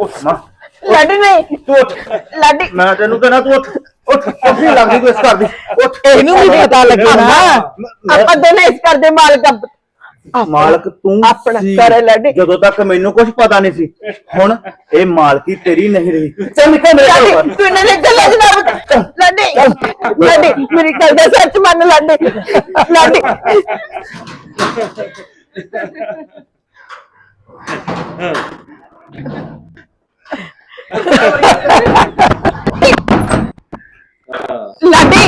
ਉੱਠ ਨਾ। ਲਾਡੀ ਨਹੀਂ ਤੂੰ ਉੱਠ। ਲਾਡੀ। ਮੈਂ ਤੈਨੂੰ ਕਹਿੰਦਾ ਤੂੰ ਉੱਠ। ਉੱਠ। ਨਹੀਂ ਲੱਗਦੀ ਤੂੰ ਇਸ ਘਰ ਦੀ। ਉੱਠ। ਇਹਨੂੰ ਵੀ ਪਤਾ ਲੱਗਣਾ। ਆਪਾਂ ਦੋਨੇ ਇਸ ਘਰ ਦੇ ਮਾਲਕ ਆ। ਮਾਲਕ ਤੂੰ ਆਪਣਾ ਹੈ ਲਾਡੀ। ਜਦੋਂ ਤੱਕ ਮੈਨੂੰ ਕੁਝ ਪਤਾ ਨਹੀਂ ਸੀ। ਹੁਣ ਇਹ ਮਾਲਕੀ ਤੇਰੀ ਨਹੀਂ ਰਹੀ। ਚੱਲ ਨਿਕਲ ਮੇਰੇ ਬਾਹਰ। ਤੂੰ ਇਹਨਾਂ ਦੇ ਗੱਲਾਂ ਜਨਾਬ ਲਾਡੀ ਲਾਡੀ ਮੇਰੀ ਗੱਲ ਦਾ ਸੱਚ ਮੰਨ ਲਾਡੀ। ਲਾਡੀ। ਲਾਡੀ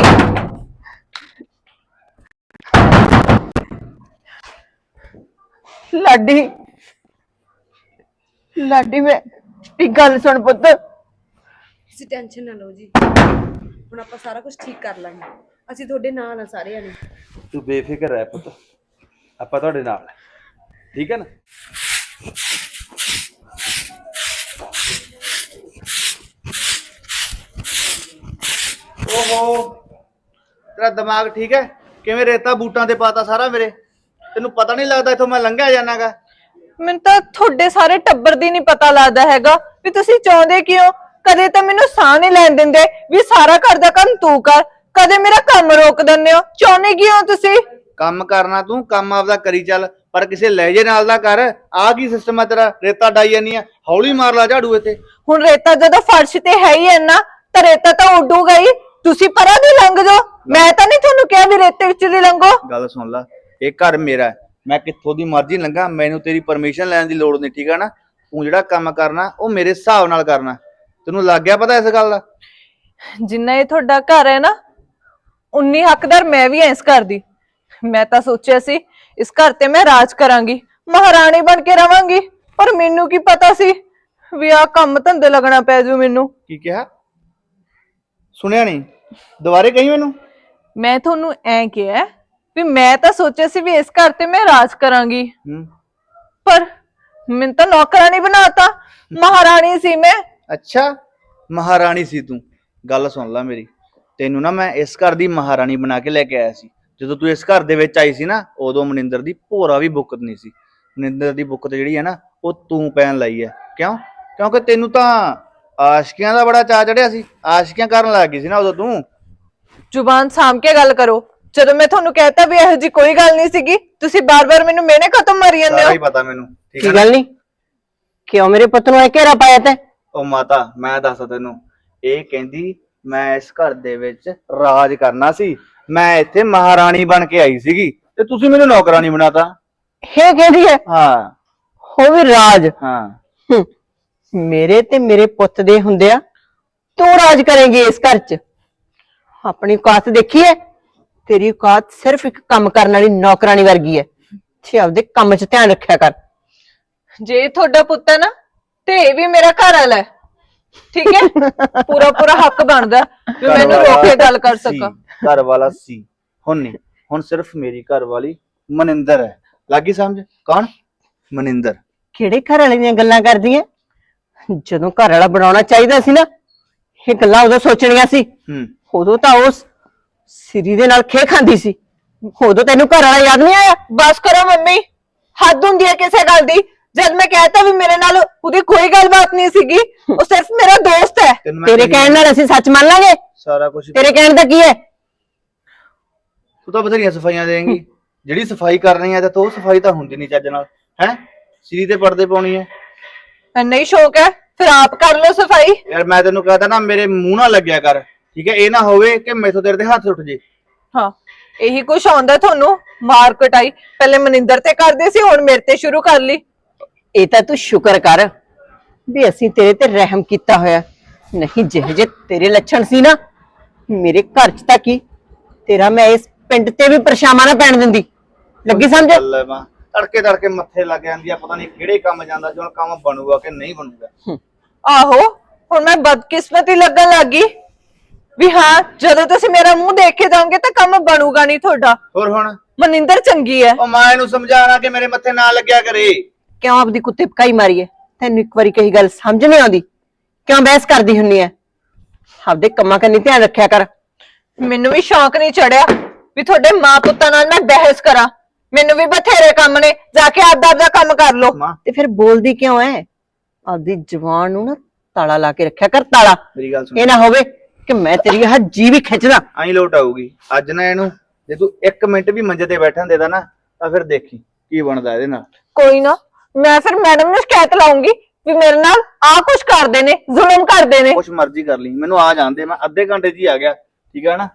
ਲਾਡੀ ਲਾਡੀ ਮੈਂ ਇੱਕ ਗੱਲ ਸੁਣ ਪੁੱਤ ਤੁਸੀਂ ਟੈਨਸ਼ਨ ਨਾ ਲਓ ਜੀ। ਹੁਣ ਆਪਾਂ ਸਾਰਾ ਕੁਝ ਠੀਕ ਕਰ ਲਾਂਗੇ। ਅਸੀਂ ਤੁਹਾਡੇ ਨਾਲ ਆ ਸਾਰਿਆਂ ਨੇ। ਤੂੰ ਬੇਫਿਕਰ ਰਹਿ ਪੁੱਤ। ਆਪਾਂ ਤੁਹਾਡੇ ਨਾਲ। ਆ। ਠੀਕ ਹੈ ਨਾ? ਓਹੋ। ਤੇਰਾ ਦਿਮਾਗ ਠੀਕ ਹੈ? ਕਿਵੇਂ ਰੇਤਾ ਬੂਟਾਂ ਤੇ ਪਾਤਾ ਸਾਰਾ ਮੇਰੇ? ਤੈਨੂੰ ਪਤਾ ਨਹੀਂ ਲੱਗਦਾ ਇਥੋਂ ਮੈਂ ਲੰਘਿਆ ਜਾਣਾਗਾ? ਮੈਨੂੰ ਤਾਂ ਤੁਹਾਡੇ ਸਾਰੇ ਟੱਬਰ ਦੀ ਨਹੀਂ ਪਤਾ ਲੱਗਦਾ ਹੈਗਾ ਵੀ ਤੁਸੀਂ ਚਾਹੁੰਦੇ ਕਿਉਂ? ਕਦੇ ਤਾਂ ਮੈਨੂੰ ਸਾਹ ਨਹੀਂ ਲੈਣ ਦਿੰਦੇ ਵੀ ਸਾਰਾ ਘਰ ਦਾ ਕੰਮ ਤੂੰ ਕਰ। ਕਦੇ ਮੇਰਾ ਕੰਮ ਰੋਕ ਦਿੰਦੇ ਹੋ। ਚਾਹੁੰਦੇ ਕਿਉਂ ਤੁਸੀਂ? ਕੰਮ ਕਰਨਾ ਤੂੰ ਕੰਮ ਆਪਦਾ ਕਰੀ ਚੱਲ। ਪਰ ਕਿਸੇ ਲਹਿਜੇ ਨਾਲ ਦਾ ਕਰ। ਆਹ ਕੀ ਸਿਸਟਮ ਹੈ ਤੇਰਾ? ਰੇਤਾ ਡਾਈ ਜਾਨੀ ਆ। ਹੌਲੀ ਮਾਰ ਲਾ ਝਾੜੂ ਇੱਥੇ। ਹੁਣ ਰੇਤਾ ਜਦੋਂ ਫਰਸ਼ ਤੇ ਹੈ ਹੀ ਇੰਨਾ ਤਾਂ ਰੇਤਾ ਤਾਂ ਉੱਡੂਗਾ ਹੀ। ਤੁਸੀਂ ਪਰਾਂ ਦੀ ਲੰਘ ਜਾਓ। ਮੈਂ ਤਾਂ ਨਹੀਂ ਤੁਹਾਨੂੰ ਕਿਹਾ ਵੀ ਰੇਤੇ ਵਿੱਚ ਦੀ ਲੰਘੋ। ਗੱਲ ਸੁਣ ਲੈ ਇਹ ਘਰ ਮੇਰਾ ਹੈ। ਮੈਂ ਕਿੱਥੋਂ ਦੀ ਮਰਜ਼ੀ ਲੰਘਾਂ ਮੈਨੂੰ ਤੇਰੀ ਪਰਮਿਸ਼ਨ ਲੈਣ ਦੀ ਲੋੜ ਨਹੀਂ ਠੀਕ ਹੈ ਨਾ? ਤੂੰ ਜਿਹੜਾ ਕੰਮ ਕਰਨਾ ਉਹ ਮੇਰੇ ਹਿਸਾਬ ਨਾਲ ਕਰਨਾ। ਤੈਨੂੰ ਲੱਗ ਗਿਆ ਪਤਾ ਇਸ ਗੱਲ ਦਾ? ਜਿੰਨਾ ਇਹ ਤੁਹਾਡਾ ਘਰ ਹੈ ਨਾ ਉਨੀ ਹੱਕਦਾਰ ਮੈਂ ਵੀ ਐ ਇਸ ਘਰ ਦੀ। ਮੈਂ ਤਾਂ ਸੋਚਿਆ ਸੀ ਇਸ ਘਰ ਤੇ ਮੈਂ ਰਾਜ ਕਰਾਂਗੀ ਮਹਾਰਾਣੀ ਬਣ ਕੇ ਰਵਾਂਗੀ। ਪਰ ਮੈਨੂੰ ਕੀ ਪਤਾ ਸੀ ਵੀ ਆ ਕੰਮ ਧੰਦੇ ਲੱਗਣਾ ਪੈ ਜੂ ਮੈਨੂੰ। ਕੀ ਕਿਹਾ? ਸੁਣਿਆ ਨਹੀਂ। ਦੁਬਾਰੇ ਕਹੀ ਮੈਨੂੰ? ਮੈਂ ਤੁਹਾਨੂੰ ਐ ਕਿਹਾ ਵੀ ਮੈਂ ਤਾਂ ਸੋਚਿਆ ਸੀ ਵੀ ਇਸ ਘਰ ਤੇ ਮੈਂ ਰਾਜ ਕਰਾਂਗੀ। ਹੂੰ। ਪਰ ਮੈਨੂੰ ਤਾਂ ਨੌਕਰਾਨੀ ਬਣਾਤਾ। ਮਹਾਰਾਣੀ ਸੀ ਮੈਂ। ਅੱਛਾ ਮਹਾਰਾਣੀ ਸੀ ਤੂੰ। ਗੱਲ ਸੁਣ ਲੈ ਮੇਰੀ। ਤੈਨੂੰ ਨਾ ਮੈਂ ਇਸ ਘਰ ਦੀ ਮਹਾਰਾਣੀ ਬਣਾ ਕੇ ਲੈ ਕੇ ਆਇਆ ਸੀ। ਜਦੋਂ ਤੂੰ ਇਸ ਘਰ ਦੇ ਵਿੱਚ ਆਈ ਸੀ ਨਾ ਉਦੋਂ ਮਨਿੰਦਰ ਦੀ ਭੋਰਾ ਵੀ ਬੁੱਕਤ ਨਹੀਂ ਸੀ। ਮਨਿੰਦਰ ਦੀ ਬੁੱਕਤ ਜਿਹੜੀ ਹੈ ਨਾ ਉਹ ਤੂੰ ਪੈਣ ਲਈ ਹੈ। ਕਿਉਂ? ਕਿਉਂਕਿ ਤੈਨੂੰ ਤਾਂ ਆਸ਼ਕੀਆਂ ਦਾ ਬੜਾ ਚਾਅ ਚੜਿਆ ਸੀ। ਆਸ਼ਕੀਆਂ ਕਰਨ ਲੱਗ ਗਈ ਸੀ ਨਾ ਉਦੋਂ ਤੂੰ। ਜ਼ੁਬਾਨ ਸਾਂਭ ਕੇ ਗੱਲ ਕਰੋ। ਜਦੋਂ ਮੈਂ ਤੁਹਾਨੂੰ ਕਹਿਤਾ ਵੀ ਇਹੋ ਜੀ ਕੋਈ ਗੱਲ ਨਹੀਂ ਸੀਗੀ ਤੁਸੀਂ ਬਾਰ-ਬਾਰ ਮੈਨੂੰ ਮਿਹਨੇ ਖਤਮ ਮਾਰੀ ਜਾਂਦੇ ਸਾਰਾ ਹੋ ਹੀ ਪਤਾ ਮੈਨੂੰ। ਠੀਕ ਕੀ ਹੈ ਨਾ? ਗੱਲ ਨਹੀਂ ਕਿਉਂ ਮੇਰੇ ਪੁੱਤ ਨੂੰ ਐ ਘੇਰਾ ਪਾਇਆ ਤੈਂ? ਉਹ ਮਾਤਾ ਮੈਂ ਦੱਸਦਾ ਤੈਨੂੰ। ਇਹ ਕਹਿੰਦੀ ਮੈਂ ਇਸ ਘਰ ਦੇ ਵਿੱਚ ਰਾਜ ਕਰਨਾ ਸੀ। ਮੈਂ ਇੱਥੇ ਮਹਾਰਾਣੀ ਬਣ ਕੇ ਆਈ ਸੀਗੀ। ਤੇ ਤੁਸੀਂ ਮੈਨੂੰ ਨੌਕਰਾਨੀ ਬਣਾਤਾ। ਇਹ ਕਹਿੰਦੀ ਹੈ? ਹਾਂ। ਹੋ ਵੀ ਰਾਜ। ਹਾਂ। ਹੂੰ। ਮੇਰੇ ਤੇ ਮੇਰੇ ਪੁੱਤ ਦੇ ਹੁੰਦਿਆ ਤੂੰ ਰਾਜ ਕਰੇਂਗੀ ਇਸ ਘਰ 'ਚ। ਆਪਣੀ ਔਕਾਤ ਦੇਖੀ ਹੈ ਤੇਰੀ ਔਕਾਤ ਸਿਰਫ ਇੱਕ ਕੰਮ ਕਰਨ ਵਾਲੀ ਨੌਕਰਾਨੀ ਵਰਗੀ ਹੈ ਤੇ ਆਪਦੇ ਕੰਮ 'ਚ ਧਿਆਨ ਰੱਖਿਆ ਕਰ। ਜੇ ਤੁਹਾਡਾ ਪੁੱਤ ਹੈ ਨਾ ਤੇ ਇਹ ਵੀ ਮੇਰਾ ਘਰ ਵਾਲਾ ਹੈ ਠੀਕ ਹੈ ਪੂਰਾ ਪੂਰਾ ਹੱਕ ਬਣਦਾ ਵੀ ਘਰ ਮੈਨੂੰ ਵਾਲਾ ਰੋਕ ਕੇ ਗੱਲ ਕਰ ਸੀ, ਸਕਾਂ। ਘਰ ਵਾਲਾ ਸੀ। ਹੁਣ ਨਹੀਂ। ਹੁਣ ਸਿਰਫ ਮੇਰੀ ਘਰ ਵਾਲੀ ਮਨਿੰਦਰ ਹੈ ਲੱਗੀ ਸਮਝ? ਕੌਣ? ਮਨਿੰਦਰ। ਕਿਹੜੇ ਘਰ ਵਾਲੇ ਦੀਆਂ ਗੱਲਾਂ ਕਰਦੀਆਂ ਜਦੋਂ ਘਰ ਵਾਲਾ ਬਣਾਉਣਾ ਚਾਹੀਦਾ ਸੀ ਨਾ ਇਹ ਗੱਲਾਂ ਉਦੋਂ ਸੋਚਣੀਆਂ ਸੀ। ਹੂੰ। ਉਦੋਂ ਤਾਂ ਉਸ ਸਿਰੀ ਦੇ ਨਾਲ ਖੇ ਖਾਂਦੀ ਸੀ। ਉਦੋਂ ਤੈਨੂੰ ਘਰ ਵਾਲਾ ਯਾਦ ਨਹੀਂ ਆਇਆ? ਬਸ ਕਰੋ ਮੰਮੀ ਹੱਦ ਹੁੰਦੀ ਹੈ ਕਿਸੇ ਗੱਲ ਦੀ। ਜਦ ਮੈਂ ਕਹਿਤਾ ਵੀ ਮੇਰੇ ਨਾਲ ਉਹਦੀ ਕੋਈ ਗੱਲਬਾਤ ਨਹੀਂ ਸੀਗੀ ਉਹ ਸਿਰਫ ਮੇਰਾ ਦੋਸਤ ਹੈ। ਤੈਨੂੰ ਮੈਂ ਤੇਰੇ ਕਹੀ ਕਹਿਣ ਨਾਲ ਅਸੀਂ ਸੱਚ ਮੰਨ ਲਾਂਗੇ? ਸਾਰਾ ਕੁਝ ਤੇਰੇ ਕਹਿਣ ਦਾ ਕੀ ਹੈ? ਤੂੰ ਤਾਂ ਬਥੇਰੀਆਂ ਸਫਾਈਆਂ ਦੇਂਗੀ। ਜਿਹੜੀ ਸਫ਼ਾਈ ਕਰਨੀ ਹੈ ਤੇ ਤੂੰ ਸਫ਼ਾਈ ਤਾਂ ਹੁੰਦੀ ਨਹੀਂ ਚੱਜ ਨਾਲ। ਹੈ? ਸਿਰੀ ਤੇ ਪਰਦੇ ਪਾਉਣੀ ਹੈ। ਇੰਨਾ ਹੀ ਸ਼ੌਕ ਹੈ ਫਿਰ ਆਪ ਕਰ ਲਓ ਸਫ਼ਾਈ। ਯਾਰ ਮੈਂ ਤੈਨੂੰ ਕਹਤਾ ਨਾ ਮੇਰੇ ਮੂੰਹ ਨਾਲ ਲੱਗਿਆ ਕਰ ਠੀਕ ਹੈ ਇਹ ਨਾ ਹੋਵੇ ਕਿ ਮੈਥੋਂ ਤੇਰੇ ਤੇ ਹੱਥ ਉੱਠ ਜੇ। ਹਾਂ ਇਹੀ ਕੁਛ ਆਉਂਦਾ ਤੁਹਾਨੂੰ ਮਾਰ ਕਟਾਈ। ਪਹਿਲੇ ਮਨਿੰਦਰ ਤੇ ਕਰਦੇ ਸੀ ਹੁਣ ਮੇਰੇ ਤੇ ਸ਼ੁਰੂ ਕਰ ਲਈ। ਇਹ ਤਾਂ ਤੂੰ ਸ਼ੁਕਰ ਕਰ ਵੀ ਅਸੀਂ ਤੇਰੇ ਤੇ ਰਹਿਮ ਕੀਤਾ ਹੋਇਆ। ਨਹੀਂ ਜਿਹੇ ਜੇ ਤੇਰੇ ਲੱਛਣ ਸੀ ਨਾ ਮੇਰੇ ਘਰ 'ਚ ਤਾਂ ਕੀ? ਤੇਰਾ ਮੈਂ ਇਸ ਪਿੰਡ ਤੇ ਵੀ ਪਰਛਾਵਾਂ ਨਾ ਪੈਣ ਦਿੰਦੀ। ਲੱਗੀ ਸਮਝ? ਹੈ ਮਾਂ। ਤੜਕੇ ਤੜਕੇ ਮੱਥੇ ਲੱਗ ਜਾਂਦੀ ਆ ਪਤਾ ਨਹੀਂ ਕਿਹੜੇ ਕੰਮ ਜਾਂਦਾ ਜੋ ਕੰਮ ਬਣੂਗਾ ਕਿ ਨਹੀਂ ਬਣੂਗਾ। ਆਹੋ ਹੁਣ ਮੈਂ ਬਦਕਿਸਮਤੀ ਲੱਗਣ ਲੱਗੀ ਵੀ ਹਾਂ ਜਦੋਂ ਤੁਸੀਂ ਮੇਰਾ ਮੂੰਹ ਦੇਖ ਕੇ ਜਾਓਗੇ ਤਾਂ ਕੰਮ ਬਣੂਗਾ ਨਹੀਂ ਤੁਹਾਡਾ। ਹੋਰ ਹੁਣ? ਮਨਿੰਦਰ ਚੰਗੀ ਹੈ ਉਹ ਮਾਂ ਨੂੰ ਸਮਝਾਣਾ ਕਿ ਮੇਰੇ ਮੱਥੇ ਨਾ ਲੱਗਿਆ ਕਰੇ। ਕਿਉਂ ਆਪਦੀ ਕੁੱਤੇ ਪਕਾਈ ਮਾਰੀ ਐ ਤੈਨੂੰ ਇੱਕ ਵਾਰੀ ਕਹੀ ਗੱਲ ਸਮਝ ਨਹੀਂ ਆਉਂਦੀ। ਕਿਉਂ ਬਹਿਸ ਕਰਦੀ ਹੁੰਨੀ ਐ? ਆਪਦੇ ਕੰਮਾਂ ਕੰਨੀ ਧਿਆਨ ਰੱਖਿਆ ਕਰ। ਮੈਨੂੰ ਵੀ ਸ਼ੌਂਕ ਨਹੀਂ ਚੜਿਆ ਵੀ ਤੁਹਾਡੇ ਮਾਂ ਪੁੱਤਾਂ ਨਾਲ ਮੈਂ ਬਹਿਸ ਕਰਾਂ। ਮੈਨੂੰ ਵੀ ਬਥੇਰੇ ਕੰਮ ਨੇ ਜਾ ਕੇ ਆਪਦਾ ਆਪਦਾ ਕੰਮ ਕਰ ਲਓ। ਮਾਂ। ਤੇ ਫਿਰ ਬੋਲਦੀ ਕਿਉਂ ਐ? ਆਪਦੀ ਜ਼ੁਬਾਨ ਨੂੰ ਨਾ ਤਾਲਾ ਲਾ ਕੇ ਰੱਖਿਆ ਕਰ ਤਾਲਾ। ਮੇਰੀ ਗੱਲ ਸੁਣ। ਇਹ ਨਾ ਹੋਵੇ ਕਿ ਮੈਂ ਤੇਰੀ ਆਹ ਜੀ ਵੀ ਖਿੱਚਦਾ। ਆਈ ਲੋਟ ਆਊਗੀ। ਅੱਜ ਨਾ ਇਹਨੂੰ ਜੇ ਤੂੰ 1 ਮਿੰਟ ਵੀ ਮੰਜੇ ਤੇ ਬੈਠਣ ਦੇਦਾ ਨਾ ਤਾਂ ਫਿਰ ਦੇਖੀ ਕੀ ਬਣਦਾ ਇਹਦੇ ਨਾਲ। ਕੋਈ ਨਾ ਮੈਂ ਫਿਰ ਮੈਡਮ ਨੂੰ ਸ਼ਿਕਾਇਤ ਲਾਉਂਗੀ ਵੀ ਮੇਰੇ ਨਾਲ ਆ ਕੁਛ ਕਰਦੇ ਨੇ ਜ਼ੁਲਮ ਕਰਦੇ ਨੇ। ਕੁਛ ਮਰਜ਼ੀ ਕਰ ਲਈ। ਮੈਨੂੰ ਆ ਜਾਂਦੇ ਮੈਂ ਅੱਧੇ ਘੰਟੇ 'ਚ ਹੀ ਆ ਗਿਆ। ਠੀਕ ਹੈ ਨਾ?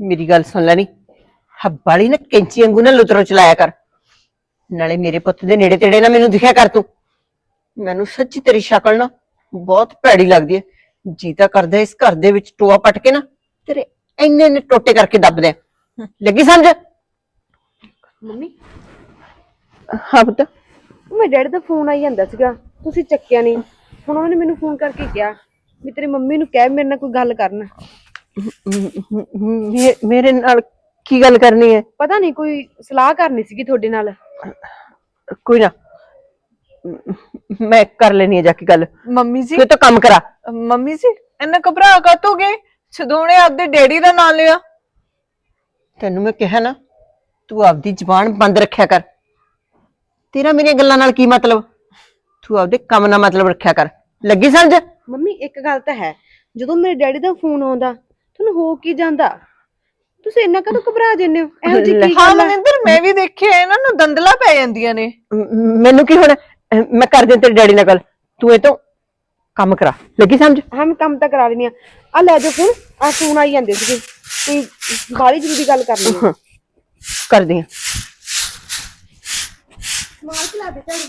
ਮੇਰੀ ਗੱਲ ਸੁਣ ਲੈ ਨੀ ਹੱਬਾਲੀ ਨਾ ਕੈਂਚੀ ਵਾਂਗੂ ਨਾ ਲੁਤਰੋ ਚਲਾਇਆ ਕਰ ਨਾਲੇ ਮੇਰੇ ਪੁੱਤ ਦੇ ਨੇੜੇ ਤੇੜੇ ਨਾ ਮੈਨੂੰ ਦਿਖਿਆ ਕਰ ਤੂੰ ਮੈਨੂੰ ਸੱਚੀ ਤੇਰੀ ਸ਼ਕਲ ਨਾ ਬਹੁਤ ਭੈੜੀ ਲੱਗਦੀ ਹੈ ਜੀ ਤਾਂ ਕਰਦਾ ਇਸ ਘਰ ਦੇ ਵਿੱਚ ਟੋਆ ਪਟ ਕੇ ਨਾ ਤੇਰੇ ਇੰਨੇ ਨੇ ਟੋਟੇ ਕਰਕੇ ਦੱਬ ਦੇ ਲੱਗੀ ਸਮਝ ਮੰਮੀ ਹਾਂ ਪੁੱਤ ਮੈਂ ਡੈਡੀ ਦਾ ਫੋਨ ਆਈ ਜਾਂਦਾ ਸੀਗਾ ਤੁਸੀਂ ਚੱਕਿਆ ਨਹੀਂ ਹੁਣ ਉਹਨੇ ਮੈਨੂੰ ਫੋਨ ਕਰਕੇ ਕਿਹਾ ਵੀ ਤੇਰੀ ਮੰਮੀ ਨੂੰ ਕਹਿ ਮੇਰੇ ਨਾਲ ਕੋਈ ਗੱਲ ਕਰਨ ਮੇਰੇ ਨਾਲ ਕੀ ਗੱਲ ਕਰਨੀ ਹੈ? ਪਤਾ ਨਹੀਂ ਕੋਈ ਸਲਾਹ ਕਰਨੀ ਸੀਗੀ ਤੁਹਾਡੇ ਨਾਲ। ਕੋਈ ਨਾ। ਮੈਂ ਕਰ ਲੈਣੀ ਹੈ ਜਾ ਕੇ ਗੱਲ। ਮੰਮੀ ਜੀ। ਤੂੰ ਤਾਂ ਕੰਮ ਕਰਾ। ਮੰਮੀ ਜੀ ਇੰਨਾ ਘਬਰਾ ਕਾਤੋਂ ਗਏ? ਜਦੋਂ ਨੇ ਆਪਦੇ ਡੈਡੀ ਦਾ ਨਾਂ ਲਿਆ। ਤੈਨੂੰ ਮੈਂ ਕਿਹਾ ਨਾ ਤੂੰ ਆਪਦੀ ਜ਼ੁਬਾਨ ਬੰਦ ਰੱਖਿਆ ਕਰ। ਤੇਰਾ ਮੇਰੀਆਂ ਗੱਲਾਂ ਨਾਲ ਕੀ ਮਤਲਬ? ਤੂੰ ਆਪਦੇ ਕੰਮ ਨਾਲ ਮਤਲਬ ਰੱਖਿਆ ਕਰ। ਲੱਗੀ ਸਮਝ? ਮੰਮੀ ਇੱਕ ਗੱਲ ਤਾਂ ਹੈ। ਜਦੋਂ ਮੇਰੇ ਡੈਡੀ ਦਾ ਫੋਨ ਆਉਂਦਾ ਤੁਹਾਨੂੰ ਹੋ ਕੀ ਜਾਂਦਾ? ਤੁਸੀਂ ਇੰਨਾ ਕਦੋਂ ਘਬਰਾ ਜਾਂਦੇ ਹੋ? ਇਹੋ ਜਿਹੀ ਕੀ ਹਾਂ ਗੱਲ ਹੈ ਮਨਿੰਦਰ ਮੈਂ ਵੀ ਦੇਖਿਆ ਇਹਨਾਂ ਨੂੰ ਦੰਦਲਾ ਪੈ ਜਾਂਦੀਆਂ ਨੇ। ਮ- ਮੈਨੂੰ ਕੀ ਹੁਣ? ਅਹ ਮੈਂ ਕਰ ਦਿਆਂ ਤੇਰੇ ਡੈਡੀ ਨਾਲ ਗੱਲ। ਤੂੰ ਇਹ ਤੋਂ ਕੰਮ ਕਰਾ। ਲੱਗੀ ਸਮਝ? ਹਾਂ ਮੈਂ ਕੰਮ ਤਾਂ ਕਰਾ ਲੈਣੀ ਆ ਆ ਲੈ ਜਾਓ ਫੋਨ ਆ ਫੋਨ ਆਈ ਜਾਂਦੇ ਸੀਗੇ। ਕੋਈ ਬਾਹਲੀ ਜ਼ਰੂਰੀ ਗੱਲ ਕਰਨੀ ਹੈ ਕਰਦੀ ਆ ਮਾਰ ਕੇ ਲਾ ਦੇ ਝਾੜੂ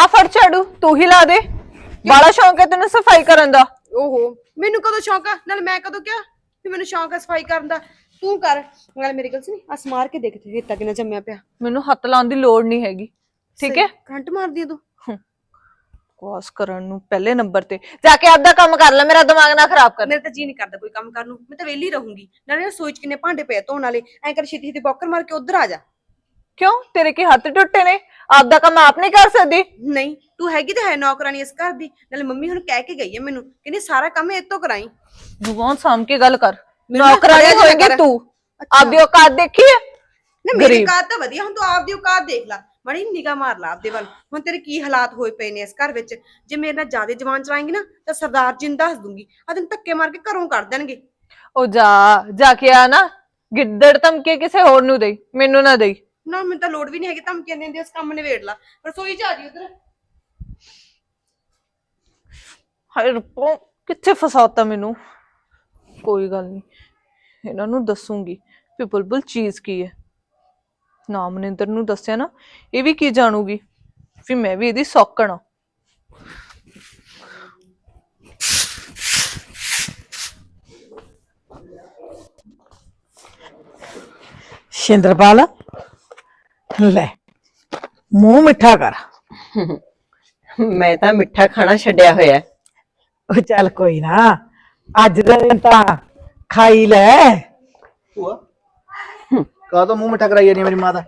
ਆ ਫੜ ਝਾੜੂ ਤੂੰ ਹੀ ਲਾ ਦੇ। ਬੜਾ ਸ਼ੌਂਕ ਹੈ ਤੈਨੂੰ ਸਫ਼ਾਈ ਕਰਨ ਦਾ। ਓਹੋ ਮੈਨੂੰ ਕਦੋਂ ਸ਼ੌਂਕ ਆ? ਨਾਲ ਮੈਂ ਕਦੋਂ ਕਿਹਾ? ਵੀ ਮੈਨੂੰ ਸ਼ੌਂਕ ਆ ਸਫ਼ਾਈ ਕਰਨ ਦਾ। ਤੂੰ ਕਰ। ਨਾਲ ਮੇਰੀ ਗੱਲ ਸੁਣੀ ਆ ਸਮਾਰ ਕੇ ਦੇਖ ਤੇ ਰੇਤਾ ਕਿੰਨਾ ਜੰਮਿਆ ਪਿਆ। ਮੈਨੂੰ ਹੱਥ ਲਾਉਣ ਦੀ ਲੋੜ ਨਹੀਂ ਹੈਗੀ। ਠੀਕ ਹੈ? ਕਰੰਟ ਮਾਰਦੀ ਆ ਤੂੰ। ਕੋਸ ਕਰਨ ਨੂੰ ਪਹਿਲੇ ਨੰਬਰ ਤੇ। ਜਾ ਕੇ ਆਪਦਾ ਕੰਮ ਕਰ ਲੈ ਮੇਰਾ ਦਿਮਾਗ ਨਾ ਖਰਾਬ ਕਰ। ਮੇਰੇ ਤਾਂ ਜੀ ਨਹੀਂ ਕਰਦਾ ਕੋਈ ਕੰਮ ਕਰਨ ਨੂੰ। ਮੈਂ ਤਾਂ ਵਿਹਲੀ ਰਹੂੰਗੀ। ਨਾਲੇ ਸੋਚ ਕਿੰਨੇ ਭਾਂਡੇ ਪਏ ਆ ਧੋਣ ਵਾਲੇ। ਐਂ ਕਰ ਛੇਤੀ ਛੇਤੀ ਬੌਕਰ ਮਾਰ ਕੇ ਉਧਰ ਆ ਜਾ। ਕਿਉਂ? ਤੇਰੇ ਕੀ ਹੱਥ ਟੁੱਟੇ ਨੇ? ਆਪਦਾ ਕੰਮ ਆਪ ਨਹੀਂ ਕਰ ਸਕਦੀ? ਨਹੀਂ ਤੂੰ ਹੈਗੀ ਤਾਂ ਹੈ ਨੌਕਰਾਨੀ ਇਸ ਘਰ ਦੀ। ਨਾਲੇ ਮੰਮੀ ਹੁਣ ਕਹਿ ਕੇ ਗਈ ਹੈ ਮੈਨੂੰ ਕਹਿੰਦੀ ਸਾਰਾ ਕੰਮ ਇਹ ਤੋਂ ਕਰਾਈ। ਭਗਵਾਨ ਸਾਮ ਕੇ ਗੱਲ ਕਰ। ਮੈਨੂੰ ਨੌਕਰਾਨੀ ਖੜਿਆ ਹੋਏਗੀ ਕਰ। ਤੂੰ। ਆਪਦੀ ਔਕਾਤ ਦੇਖੀ ਹੈ? ਨਾ ਮੇਰੀ ਗਰੀਬ। ਔਕਾਤ ਤਾਂ ਵਧੀਆ ਹੁਣ ਤੂੰ ਆਪਦੀ ਔਕਾਤ ਦੇਖ ਲੈ। ਮੜੀ ਨਿਗਾਹ ਮਾਰ ਲਾ ਆਪਦੇ ਵੱਲ। ਹੁਣ ਤੇਰੇ ਕੀ ਹਾਲਾਤ ਹੋਏ ਪਏ ਨੇ ਇਸ ਘਰ ਵਿੱਚ? ਜੇ ਮੇਰੇ ਨਾਲ ਜ਼ਿਆਦਾ ਜਵਾਨ ਚਲਾਏਂਗੀ ਨਾ ਤਾਂ ਸਰਦਾਰ ਜੀ ਨੂੰ ਦੱਸ ਦੂੰਗੀ। ਆ ਤੈਨੂੰ ਧੱਕੇ ਮਾਰ ਕੇ ਘਰੋਂ ਕੱਢ ਦੇਣਗੇ। ਉਹ ਜਾ ਜਾ ਕੇ ਆ ਨਾ। ਗਿੱਦੜ ਧਮਕੇ ਕਿਸੇ ਹੋਰ ਨੂੰ ਦੇਈ ਮੈਨੂੰ ਨਾ ਦੇਈ। ਨਾ ਮੈਨੂੰ ਤਾਂ ਲੋੜ ਵੀ ਨਹੀਂ ਹੈਗੀ ਧਮਕੀਆਂ ਦਿੰਦੇ ਉਸ ਕੰਮ ਨਿਬੇੜ ਲਾ। ਰਸੋਈ ਚ ਆ ਜੀ ਉਧਰ। ਹਾਏ ਰੱਬੋ ਕਿੱਥੇ ਫਸਾਤਾ ਮੈਨੂੰ? ਕੋਈ ਗੱਲ ਨਹੀਂ ਇਹਨਾਂ ਨੂੰ ਦੱਸੂਗੀ ਵੀ ਬੁਲਬੁਲ ਚੀਜ਼ ਕੀ ਹੈ। ਨਾ ਮਨਿੰਦਰ ਨੂੰ ਦੱਸਿਆ ਨਾ ਇਹ ਵੀ ਕੀ ਜਾਣੂਗੀ? ਵੀ ਮੈਂ ਵੀ ਇਹਦੀ ਸੌਕਣ ਆ ਸ਼ਿੰਦਰਪਾਲ ਲੈ ਮੂੰਹ ਮਿੱਠਾ ਕਰ। ਮੈਂ ਤਾਂ ਮਿੱਠਾ ਖਾਣਾ ਛੱਡਿਆ ਹੋਇਆ। ਹੈ। ਉਹ ਚੱਲ ਕੋਈ ਨਾ ਅੱਜ ਦਾ ਦਿਨ ਤਾਂ ਖਾਈ ਲੈ। ਭੂਆ ਕਾ ਤੋਂ ਮੂੰਹ ਮਿੱਠਾ ਕਰਾਈ ਜਾਨੀ ਮੇਰੀ ਮਾਂ ਦਾ?